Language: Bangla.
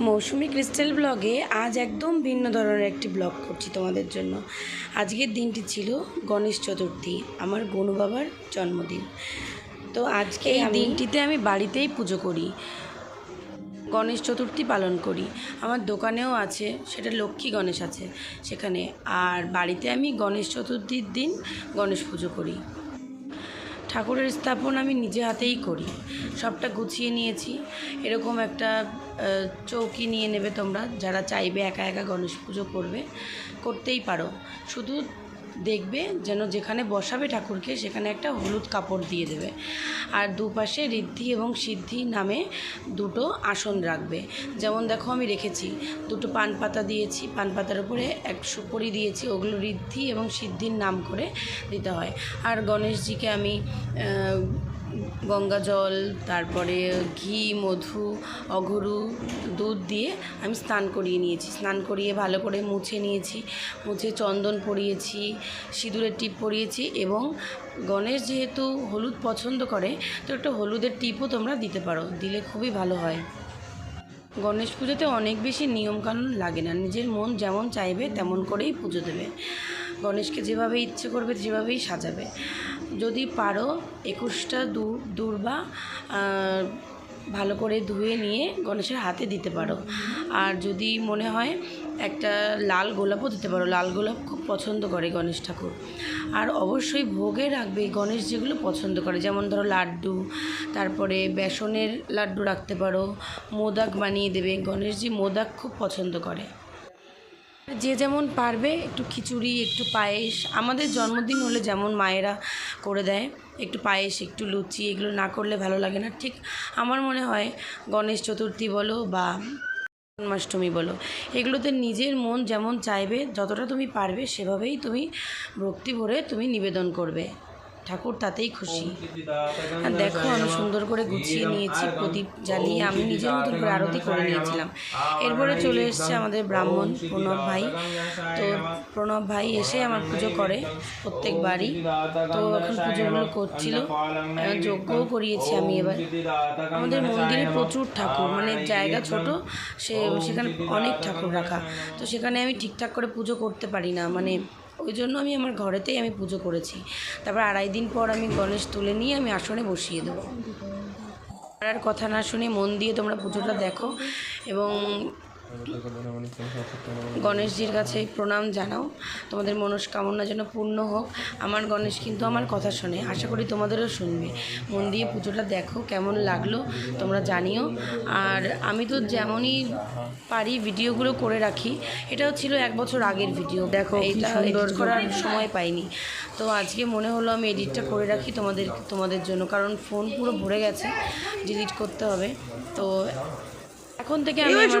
মৌসুমি ক্রিস্টাল ব্লগে আজ একদম ভিন্ন ধরনের একটি ব্লগ করছি তোমাদের জন্য। আজকের দিনটি ছিল গণেশ চতুর্থী আমার গনু বাবার জন্মদিন। তো আজকে এই দিনটিতে আমি বাড়িতেই পুজো করি গণেশ চতুর্থী পালন করি। আমার দোকানেও আছে সেটা লক্ষ্মী গণেশ আছে সেখানে। আর বাড়িতে আমি গণেশ চতুর্থীর দিন গণেশ পুজো করি। ঠাকুরের স্থাপন আমি নিজে হাতেই করি। সবটা গুছিয়ে নিয়েছি। এরকম একটা চৌকি নিয়ে নেবে তোমরা। যারা চাইবে একা একা গণেশ পুজো করবে, করতেই পারো। শুধু দেখবে যেন যেখানে বসাবে ঠাকুরকে, সেখানে একটা হলুদ কাপড় দিয়ে দেবে। আর দুপাশে ঋদ্ধি এবং সিদ্ধি নামে দুটো আসন রাখবে। যেমন দেখো আমি রেখেছি, দুটো পান পাতা দিয়েছি, পান পাতার উপরে এক সুপরি দিয়েছি, ওগুলো ঋদ্ধি এবং সিদ্ধির নাম করে দিতে হয়। আর গণেশজিকে আমি গঙ্গা জল, তারপরে ঘি, মধু, অঘরু, দুধ দিয়ে আমি স্নান করিয়ে নিয়েছি। স্নান করিয়ে ভালো করে মুছে নিয়েছি। মুছে চন্দন পরিয়েছি, সিঁদুরের টিপ পরিয়েছি এবং গণেশ যেহেতু হলুদ পছন্দ করে, তো একটা হলুদের টিপও তোমরা দিতে পারো। দিলে খুবই ভালো হয়। গণেশ পুজোতে অনেক বেশি নিয়মকানুন লাগে না। নিজের মন যেমন চাইবে তেমন করেই পুজো দেবে। গণেশকে যেভাবে ইচ্ছে করবে, যেভাবেই সাজাবে। যদি পারো, একুশটা দূর দূর্বা ভালো করে ধুয়ে নিয়ে গণেশের হাতে দিতে পারো। আর যদি মনে হয় একটা লাল গোলাপও দিতে পারো। লাল গোলাপ খুব পছন্দ করে গণেশ ঠাকুর। আর অবশ্যই ভোগে রাখবে গণেশ যেগুলো পছন্দ করে। যেমন ধরো লাড্ডু, তারপরে বেসনের লাড্ডু রাখতে পারো। মোদাক বানিয়ে দেবে। গণেশজি মোদাক খুব পছন্দ করে। যে যেমন পারবে, একটু খিচুড়ি, একটু পায়েস। আমাদের জন্মদিন হলে যেমন মায়েরা করে দেয়, একটু পায়েস, একটু লুচি, এগুলো না করলে ভালো লাগে না। ঠিক আমার মনে হয় গণেশ চতুর্থী বলো বা জন্মাষ্টমী বলো, এগুলোতে নিজের মন যেমন চাইবে, যতটা তুমি পারবে সেভাবেই তুমি ভক্তি ভরে তুমি নিবেদন করবে। ঠাকুর তাতেই খুশি। আর দেখো আমি সুন্দর করে গুছিয়ে নিয়েছি প্রদীপ জ্বালিয়ে আমি নিজের মতন করে আরতি করে নিয়েছিলাম। এরপরে চলে এসছে আমাদের ব্রাহ্মণ প্রণব ভাই। তো প্রণব ভাই এসে আমার পুজো করে প্রত্যেকবারই তো এখন পুজোগুলো করছিল। যজ্ঞও করিয়েছি আমি এবার। আমাদের মন্দিরে প্রচুর ঠাকুর মানে জায়গা ছোট সে সেখানে অনেক ঠাকুর রাখা। তো সেখানে আমি ঠিকঠাক করে পুজো করতে পারি না মানে ওই জন্য আমি আমার ঘরেতেই আমি পুজো করেছি। তারপর আড়াই দিন পর আমি গণেশ তুলে নিয়ে আমি আসনে বসিয়ে দেবো। আর কথা না শুনে মন দিয়ে তোমরা পুজোটা দেখো এবং গণেশজির কাছে প্রণাম জানাও। তোমাদের মনস্কামনা যেন পূর্ণ হোক। আমার গণেশ কিন্তু আমার কথা শোনে। আশা করি তোমাদেরও শুনবে। মন দিয়ে পুজোটা দেখো কেমন লাগল তোমরা জানিও। আর আমি তো যেমনই পারি ভিডিওগুলো করে রাখি এটাও ছিল এক বছর আগের ভিডিও। দেখো এটা এডিট করার সময় পাইনি। তো আজকে মনে হলো আমি এডিটটা করে রাখি তোমাদের তোমাদের জন্য। কারণ ফোন পুরো ভরে গেছে ডিলিট করতে হবে। তো এখন থেকে আমি আমার।